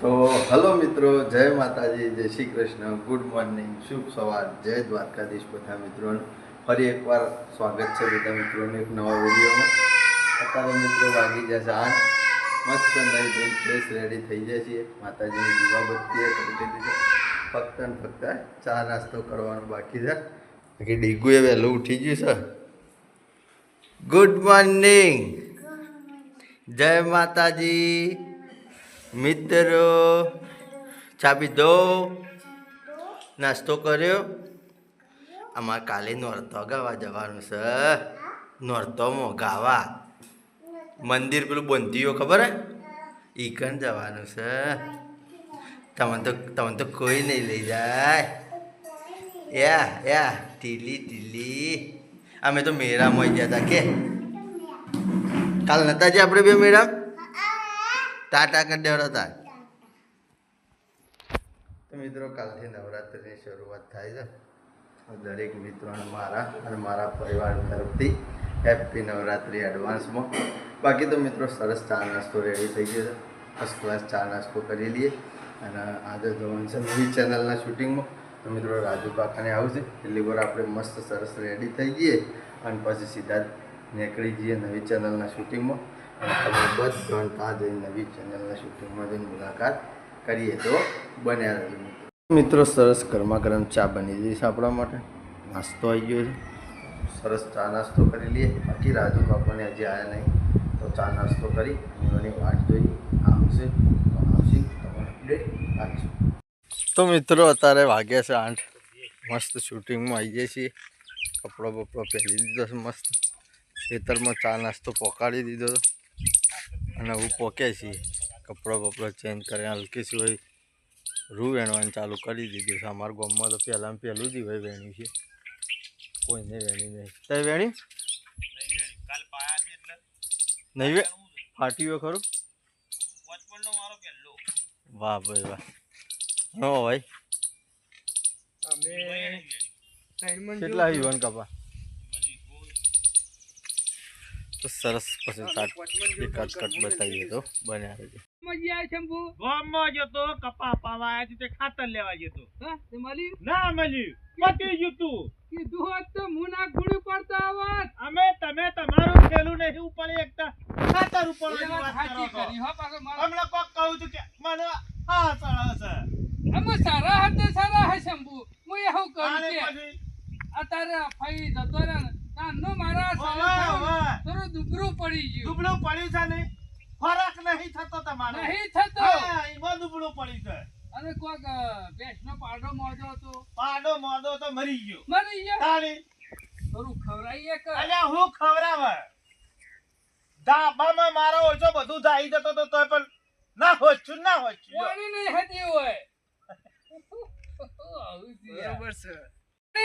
તો હલો મિત્રો જય માતાજી જય શ્રી કૃષ્ણ ગુડ મોર્નિંગ શુભ સવાર જય દ્વારકાધીશ બધા મિત્રોનું. ફરી એકવાર સ્વાગત છે બધા મિત્રોને એક નવા વિડીયોમાં. અત્યારે મિત્રો વાગી જશે આઠ. મસ્ત નહીં ધોઈ ફ્રેશ રેડી થઈ જાય છીએ. માતાજીની દીવાબત્તીએ કરી દીધી છે. ફક્ત ને ફક્ત ચા નાસ્તો કરવાનો બાકી છે. બાકી ડીગુએ વહેલું ઉઠી ગયું છે. Good morning. જય માતાજી. મિત્રો ચા પીધો નાસ્તો કર્યો. અમારે કાલે નોરતો ગાવા જવાનું છે. નોરતોમાં ગાવા. મંદિર પેલું બંધીઓ ખબર હે? ઈ કણ જવાનું છે. તમને તો તમને તો કોઈ નહીં લઈ જાય. યા યા, ઢીલી ઢીલી. અમે તો મેળામાં ગયા હતા કે. કાલ નતા જે આપણે બે મેળા? ટાટા કરી દેવડો હતા. તો મિત્રો, કાલથી નવરાત્રિની શરૂઆત થાય છે. દરેક મિત્રોને મારા અને મારા પરિવાર તરફથી હેપી નવરાત્રિ એડવાન્સમાં. બાકી તો મિત્રો, સરસ ચા નાસ્તો રેડી થઈ ગયો છે. ફર્સ્ટ ક્લાસ ચા નાસ્તો કરી લઈએ. અને આજે જવાનું છે નવી ચેનલના શૂટિંગમાં તો મિત્રો, રાજુ કાકાને આવશે એટલી વાર આપણે મસ્ત સરસ રેડી થઈ જઈએ અને પછી સીધા નીકળી જઈએ નવી ચેનલના શૂટિંગમાં તમે બધા ત્યાં નવી ચેનલના શૂટિંગમાં જઈને મુલાકાત કરીએ તો બન્યા મિત્રો, સરસ ગરમા ગરમ ચા બની જઈશ આપણા માટે. નાસ્તો આવી ગયો છે. સરસ ચા નાસ્તો કરી લઈએ. બાકી રાજુ બાપાને હજી આવ્યા નહીં. તો ચા નાસ્તો કરી એની વાટ જોઈ. આવશે. તો મિત્રો, અત્યારે વાગ્યા છે આઠ. મસ્ત શૂટિંગમાં આવી જઈએ છીએ. કપડો બપડો પહેરી દીધો છે મસ્ત. ખેતરમાં ચા નાસ્તો પોકાડી દીધો હતો. અને હું પોક્યા છીએ કપડો બપડો ચેન્જ કરીને હલકી હોય. રૂ વેણવાનું ચાલુ કરી દીધું છે. અમારા ગામમાં તો પહેલાં પહેલું જ હોય વેણ્યું છે. કોઈને વેણી નહીં. તે વેણી? નહીં વે. ફાટ્યું હોય ખરું? વાહ ભાઈ વાહ. હો ભાઈ. કેટલા યુવાન કપા? તો સરસ પછી કાટ કાટ કટ બતાવીએ તો બન્યા રહેજો મજા શંભુ ગામમાં જતો કપા પાવા આયા તે ખાતર લેવા જતો હા તે મળી ના મળ્યું. પતી તું? કીધું હોત તો હું ના ગુડી પડતા આવત અમે તમે તમારું ખેલું નહીં ઉપર એકતા ખાતર ઉપર સાચી કરી હો પાછો મારો હમણાં કોક કહું છું કે મને હા સારા છે. અમે સારા હાથે સારા હે શંભુ હું એવું કરું આને કે અત્યારે ફઈ જતો રે ને તારનો મારા વાહ. થોડું દુબરું પડી ગયું. દુબળું પડ્યું છે ને? ફરક નહીં થતો તમારો. નહીં થતો. એમાં દુબળું પડ્યું છે. અને કોક ભેંસનો પાડો મોજો હતો. પાડો મોદો તો મરી ગયો. મરી ગયો? તાળી. થોડું ખવડાવીએ કે અલ્યા હું ખવડાવે? ધાબામાં મારો ઓછો બધું જાય જતો તો તોય પણ ના હોચ્યું ના હોચું પાણી નહીં હતી હોય? આવું છે.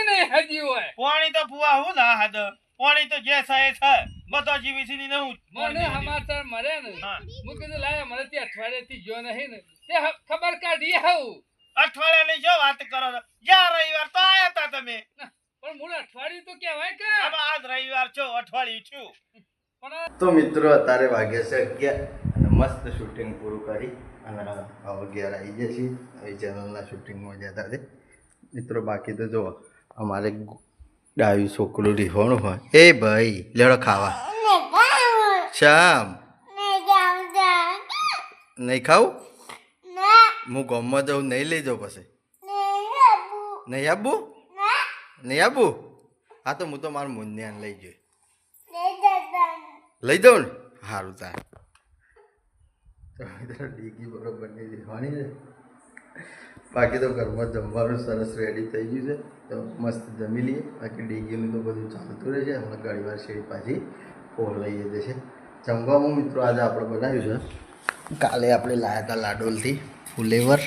નહીં હજી હોય. પાણી તો પુવા હું ના હાદ. પાણી તો જે એ છે બધો જીવીસી ની નહીં મને સમાચાર મરે ને? હું. કીધું લાયા મને તે અઠવાડિયેથી જો નહીં ને. તે ખબર કાઢી આવું. અઠવાડિયાની જો વાત કરો યા રવિવાર તો આયા તા તમે. પણ મૂળ અઠવાડિયું તો કહેવાય કે. હવે આજ રવિવાર છો અઠવાડિયું છું પણ તો મિત્રો અત્યારે વાગે છે અગિયાર અને મસ્ત શૂટિંગ પૂરું કરી અને અગિયાર આવી જાય છે હવે ચેનલના શૂટિંગમાં જતા છે મિત્રો બાકી તો જુઓ. અમારે ડાયું છોકરું રીહોણું હોય. એ ભાઈ, લેડો ખાવા. શામ નહીં ખાવું? હું ગામમાં જાઉં, નહીં લઈ જાઉં પછી. નહીં આપવું નહીં આપવું હા તો હું તો મારા મુન્યાને લઈ જઈ. લઈ દઉં ને? સારું તાર. ડીગી બરોબર નહીં દેવાની છે. બાકી તો ઘરમાં જમવાનું સરસ રેડી થઈ ગયું છે. તો મસ્ત જમી લઈએ. બાકી ડીગીનું તો બધું ચાલતું રહે છે. હમણાં ઘણી વાર શેરી પાછી ફોર લઈએ છે. જમવામાં મિત્રો આજે આપણે બનાવ્યું છે. કાલે આપણે લાયા હતા લાડોલથી ફુલેવર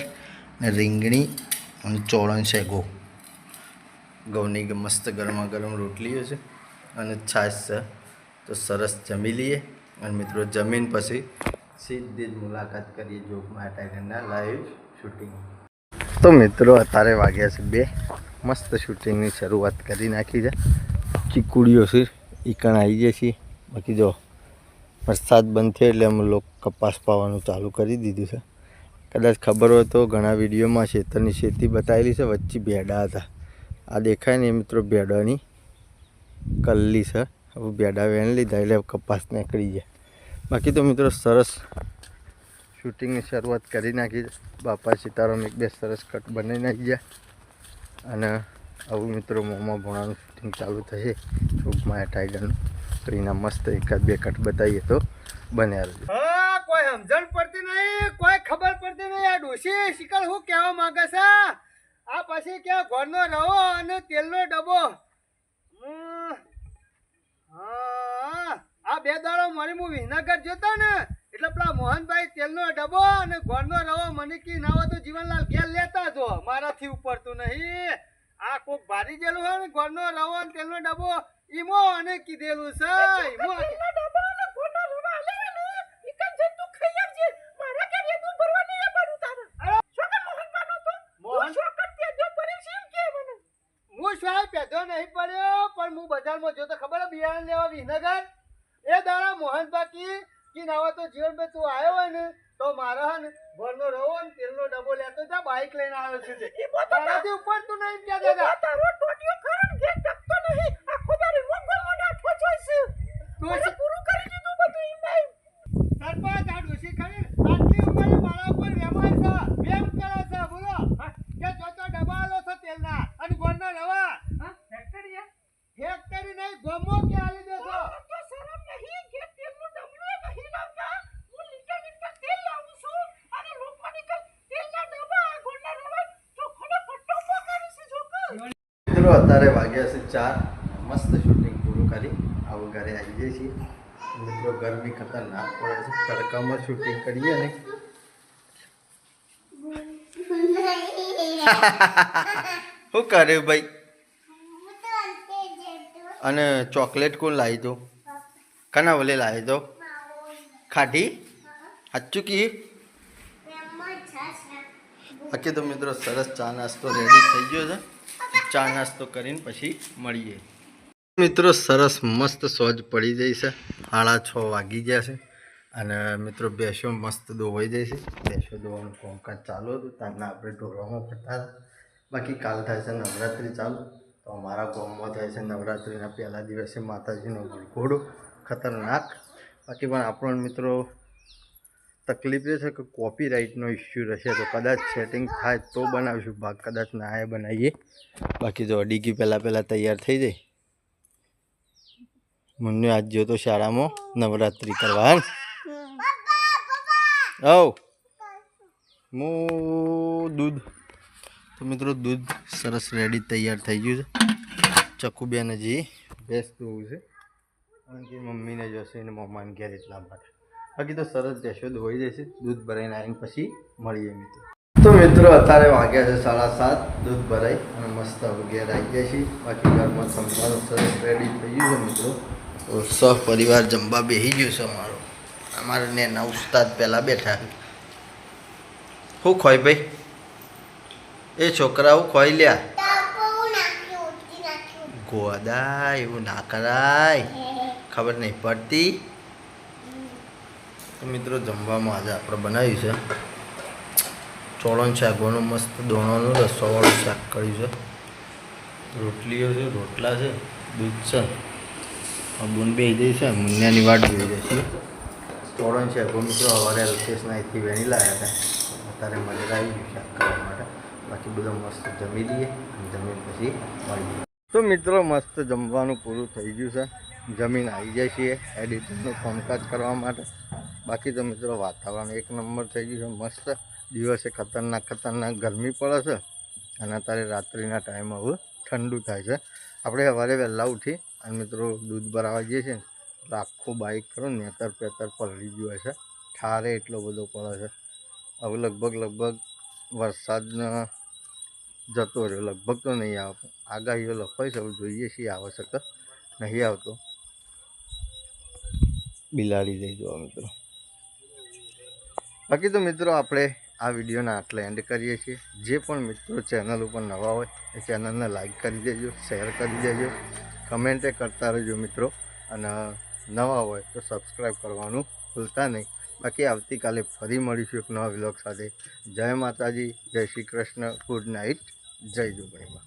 રીંગણી, અને છે ઘઉં ઘઉંની મસ્ત ગરમા ગરમ રોટલીઓ છે. અને છાશ છે. તો સરસ જમી લઈએ. અને મિત્રો જમીન પછી સીધી જ મુલાકાત કરીએ. જોગમાં ટાઈગરના લાઈવ શૂટિંગ. તો મિત્રો, અત્યારે વાગ્યા છે બે. મસ્ત શૂટિંગની શરૂઆત કરી નાખી છે. ચીકુડીઓ છે, ઈકણ આવી જાય છે. બાકી જો, વરસાદ બંધ થયો એટલે અમે લોકો કપાસ પાવાનું ચાલુ કરી દીધું છે. કદાચ ખબર હોય તો ઘણા વિડીયોમાં ખેતરની ખેતી બતાવેલી છે, વચ્ચે ભેડા હતા. આ દેખાય ને મિત્રો, ભેડાની કલ્લી છે. હવે ભેડા વેણ લીધા એટલે કપાસ નીકળી જાય બાકી તો મિત્રો, સરસ શૂટિંગની શરૂઆત કરી નાખી બાપા સીતારામ એક બે સરસ કટ બનાવી નાખી ગયા અને આવું મિત્રો મોમાં ભોણાનું શૂટિંગ ચાલુ થશે. ટૂંકમાં ટાઈગરનું. તો એના મસ્ત એકાદ બે કટ બતાવીએ તો બન્યા રહેજો. હા, કોઈ સમજણ પડતી નહીં, કોઈ ખબર પડતી નહીં. આ ડોશી શિકલ હું કહેવા માંગે છે? આ પછી કે ઘરનો રવો અને તેલનો ડબ્બો? આ બે દાડો મારી હું વિનગર જોતા ને એટલે પેલા મોહનભાઈ તેલનો ડબ્બો અને ઘરનો રવો મને કી ના હોય તો જીવનલાલ ઘેર લેતા જો. મારાથી ઉપરતું નહીં. આ કોક ભારી ગયેલું હોય ને ઘરનો રવો અને તેલનો ડબ્બો ઈમો અને કીધેલું છે. ઈમો હું શાયદ પેધો નહીં પડ્યો પણ હું બજારમાં જોતો ખબર બિયારણ લેવા વિનગર એ દાડા મોહન બાકી કી નાવા તો જીવન તું આવ્યો હોય ને તો મારા હે ઘરનો રવો ને તેલનો ડબ્બો લેતો જા બાઈક લઈને આવ્યો છે તે. તારાથી ઉપર તું નહીં ક્યાં દાદા. ડોશી- સરપંચ આ ડોશી ખરી આટલી ઉંમરે મારા ઉપર વેમાય છે. વેમ કરે છે બોલો. કે જોતો ડબાલો છે તેલના અને ઘરનો રવા. ફેક્ટરી નહીં ગમો કે આલી મિત્રો અત્યારે વાગ્યા છે ચાર. મસ્ત શૂટિંગ પૂરું કરી. આવું ઘરે આવી જઈએ છીએ. મિત્રો ગરમી ખતરનાક પડે છે. તડકામાં શૂટિંગ કરીએ ને. શું કર્યું ભાઈ? અને ચોકલેટ કોણ લાવી દો? કના વલે લાવી દો? ખાટી સાચું કી બાકી તો મિત્રો સરસ ચા નાસ્તો રેડી થઈ ગયો છે. ચા નાસ્તો કરીને પછી મળીએ. મિત્રો, સરસ મસ્ત સોજ પડી જાય છે. સાડા છ વાગી ગયા છે. અને મિત્રો બેસો મસ્ત દોવાઈ જાય છે. બેસો દોવાનું કોમકાજ ચાલુ હતું. ત્યારના આપણે ઢોરવામાં પડતા હતા. બાકી કાલ થાય છે નવરાત્રિ ચાલુ. તો અમારા ગામમાં થાય છે નવરાત્રિના પહેલા દિવસે માતાજીનો ઘોડો. ખતરનાક. બાકી પણ આપણો મિત્રો તકલીફ એ છે કે કોપીરાઇટનો ઇસ્યુ રહેશે તો કદાચ સેટિંગ થાય તો બનાવીશું. ભાગ કદાચ ના એ બનાવીએ. બાકી તો અડીકી પહેલાં પહેલાં તૈયાર થઈ જાય. મને આજ જો તો શાળામાં નવરાત્રિ કરવા હે ઓ હું દૂધ. તો મિત્રો દૂધ સરસ રેડી તૈયાર થઈ ગયું છે. ચકુબેન હજી બેસતું છે. કારણ કે મમ્મીને જોશે ને મમ્માને ઘેર એટલા માટે. બાકી તો સરસ જશો, ધોઈ જશે દૂધ ભરાઈને આવીને પછી મળીએ મિત્રો તો. મિત્રો, અત્યારે વાગ્યા છે સાડા સાત, દૂધ ભરાઈ અને મસ્ત વગેરે આવી જાય છે બાકી ઘરમાં સંભાળો સરસ રેડી થઈ ગયું છે મિત્રો. તો સહ પરિવાર જમવા બેસી ગયું છે અમારો. અમારે ને એના ઉસ્તાદ પહેલાં બેઠા શું ખોય ભાઈ? એ છોકરાઓ ખોઈ લ્યા. ગોદા એવું ના કરાય. ખબર નહીં પડતી. તો મિત્રો જમવામાં આજે આપણે બનાવ્યું છે. ચોળણ શાકવાનું મસ્ત દોણાનું રસોવાળું શાક કર્યું છે. રોટલીઓ છે, રોટલા છે, દૂધ છે. બુન બે જઈ છે, મુન્યાની વાટ જોઈ છે. ચોળણ શાકો મિત્રો સવારે અલ્કેશના અહીંથી વેણી લાવ્યા હતા. અત્યારે મજા આવી ગયું શાક કરવા માટે. બાકી બધું મસ્ત જમી લઈએ જમીન પછી મળીએ. તો મિત્રો, મસ્ત જમવાનું પૂરું થઈ ગયું છે. જમીન આવી જાય છીએ એડિટિંગનું કામકાજ કરવા માટે. બાકી તો મિત્રો, વાતાવરણ એક નંબર થઈ ગયું છે. મસ્ત દિવસે ખતરનાક ખતરનાક ગરમી પડે છે અને અત્યારે રાત્રિના ટાઈમ હવે ઠંડુ થાય છે. આપણે સવારે વહેલા ઉઠી અને મિત્રો, દૂધ ભરાવા જઈએ છીએ એટલે આખું બાઇક કરો, નેતર પેતર પલળી ગયું હશે ઠારે એટલો બધો પડે છે. હવે લગભગ લગભગ વરસાદનો જતો રહ્યો. લગભગ તો નહીં આવે આગાહીઓ લખાઈ છે? જોઈએ છીએ આવે છે નહીં આવતો. બિલાડી જઈ જોવા મિત્રો. બાકી તો મિત્રો આપણે આ વિડીયોના આટલે એન્ડ કરીએ છીએ. જે પણ મિત્રો ચેનલ ઉપર નવા હોય એ ચેનલને લાઈક કરી દેજો શેર કરી દેજો કમેન્ટે કરતા રહેજો મિત્રો. અને નવા હોય તો સબસ્ક્રાઈબ કરવાનું ભૂલતા નહીં. બાકી આવતીકાલે ફરી મળીશું એક નવા વ્લોગ સાથે. જય માતાજી જય શ્રી કૃષ્ણ. ગુડ નાઇટ જય જોગણીમાં